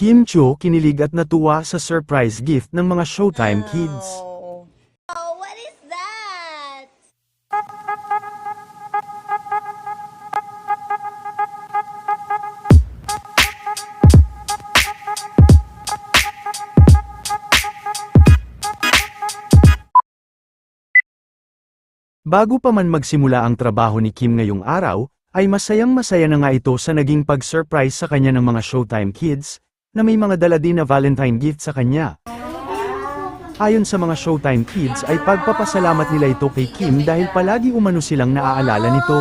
Kim Cho kinilig at natuwa sa surprise gift ng mga Showtime kids. Oh. Oh, what is that? Bago pa man magsimula ang trabaho ni Kim ngayong araw, ay masayang masaya na nga ito sa naging pag-surprise sa kanya ng mga Showtime kids, na may mga dala din na Valentine gift sa kanya. Ayon sa mga Showtime kids ay pagpapasalamat nila ito kay Kim dahil palagi umano silang naaalala nito.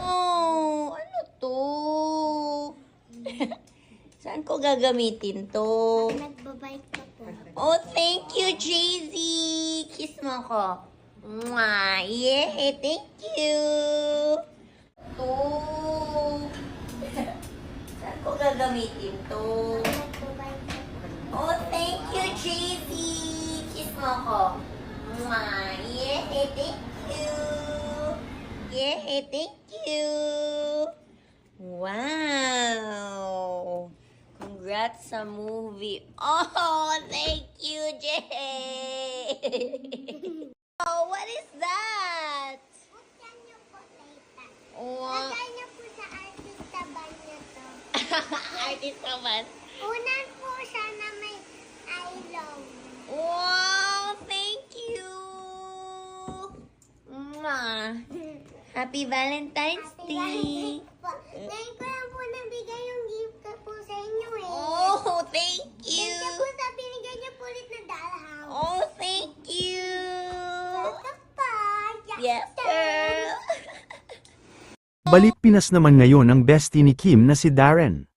Oh, ano to? Saan ko gagamitin to? Nagbabike ka po. Oh, thank you, JZ! Kiss mo ko. Mwah! Yeah, thank you! To. Gagamitin to? Oh, thank you, JZ! Kiss mo ko. Mwah! Yeah, thank you! Yeah, thank you! Wow! Congrats sa movie. Oh, thank you, Jay! oh, what is that? Buksan niyo po, Tita. Wow! Lagay niyo po sa artista ban niyo to. Artist naman. Unan po siya na may I love. Wow! Thank you! Mwah! Happy Valentine's Happy Day! Valentine's po. Ngayon ko lang po nabigay yung gift ko po sa inyo eh. Oh, thank you! Ganda po sa binigay niyo po ulit na dollhouse. Oh, thank you! Yes! Balik Pinas naman ngayon ang bestie ni Kim na si Darren.